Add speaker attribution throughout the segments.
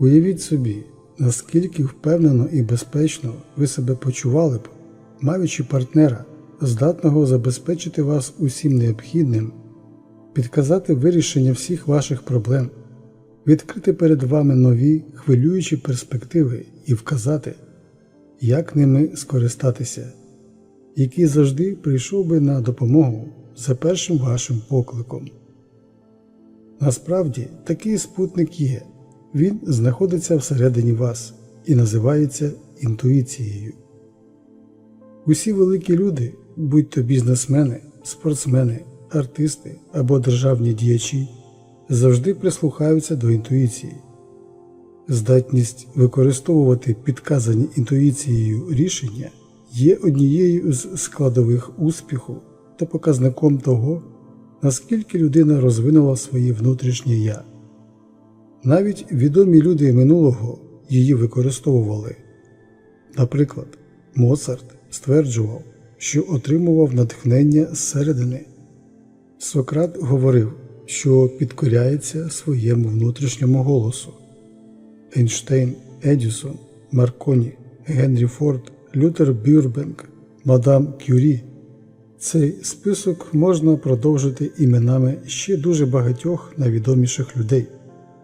Speaker 1: Уявіть собі, наскільки впевнено і безпечно ви себе почували б, маючи партнера, здатного забезпечити вас усім необхідним, підказати вирішення всіх ваших проблем, відкрити перед вами нові хвилюючі перспективи і вказати, як ними скористатися, який завжди прийшов би на допомогу за першим вашим покликом. Насправді такий спутник є. Він знаходиться всередині вас і називається інтуїцією. Усі великі люди, будь то бізнесмени, спортсмени, артисти або державні діячі, завжди прислухаються до інтуїції. Здатність використовувати підказані інтуїцією рішення є однією з складових успіху та показником того, наскільки людина розвинула своє внутрішнє я. Навіть відомі люди минулого її використовували. Наприклад, Моцарт стверджував, що отримував натхнення зсередини. Сократ говорив, що підкоряється своєму внутрішньому голосу. Ейнштейн, Едісон, Марконі, Генрі Форд, Лютер Бюрбенк, Мадам Кюрі. Цей список можна продовжити іменами ще дуже багатьох найвідоміших людей,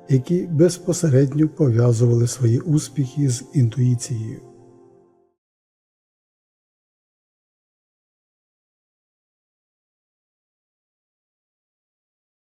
Speaker 1: які безпосередньо пов'язували свої успіхи з інтуїцією.